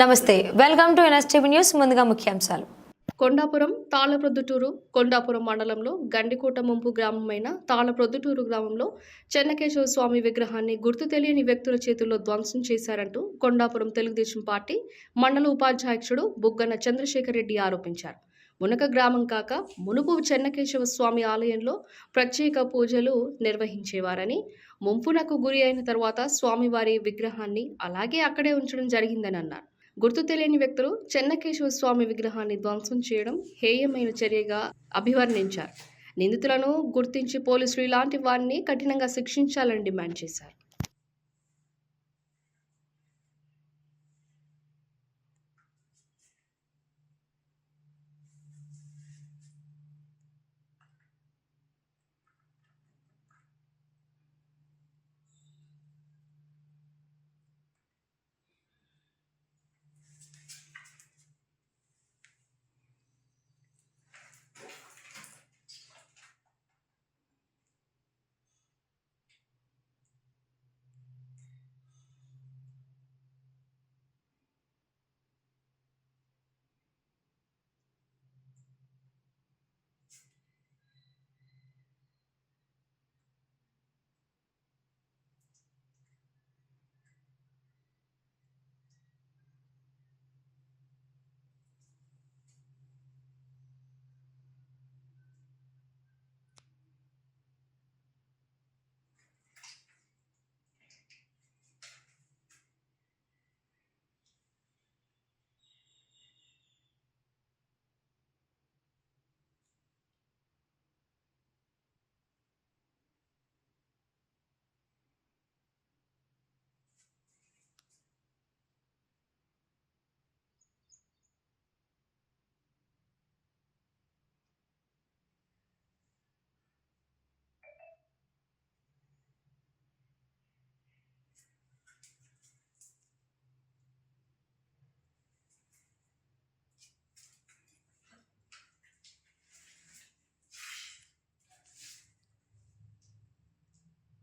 నమస్తే welcome to NSTV news ముందుగా ముఖ్యాంశాలు. కొండాపురం తాళప్రొద్దుటూరు కొండాపురం మండలంలో గండికోట ముంపు గ్రామమైన తాళప్రొద్దుటూరు గ్రామంలో చెన్నకేశవ స్వామి విగ్రహాన్ని గుర్తు తెలియని వ్యక్తుల చేతుల్లో ధ్వంసం చేశారంటూ కొండాపురం తెలుగుదేశం పార్టీ మండల ఉపాధ్యక్షుడు బుగ్గన చంద్రశేఖర్ రెడ్డి ఆరోపించారు. మునక గ్రామం కాక మునుపు చెన్నకేశవ స్వామి ఆలయంలో ప్రత్యేక పూజలు నిర్వహించేవారని ముంపునకు గురి అయిన తర్వాత స్వామివారి విగ్రహాన్ని అలాగే అక్కడే ఉంచడం జరిగిందని అన్నారు గుర్తు తెలియని వ్యక్తులు చెన్నకేశవ స్వామి విగ్రహాన్ని ధ్వంసం చేయడం హేయమైన చర్యగా అభివర్ణించారు. నిందితులను గుర్తించి పోలీసులు ఇలాంటి వారిని కఠినంగా శిక్షించాలని డిమాండ్ చేశారు.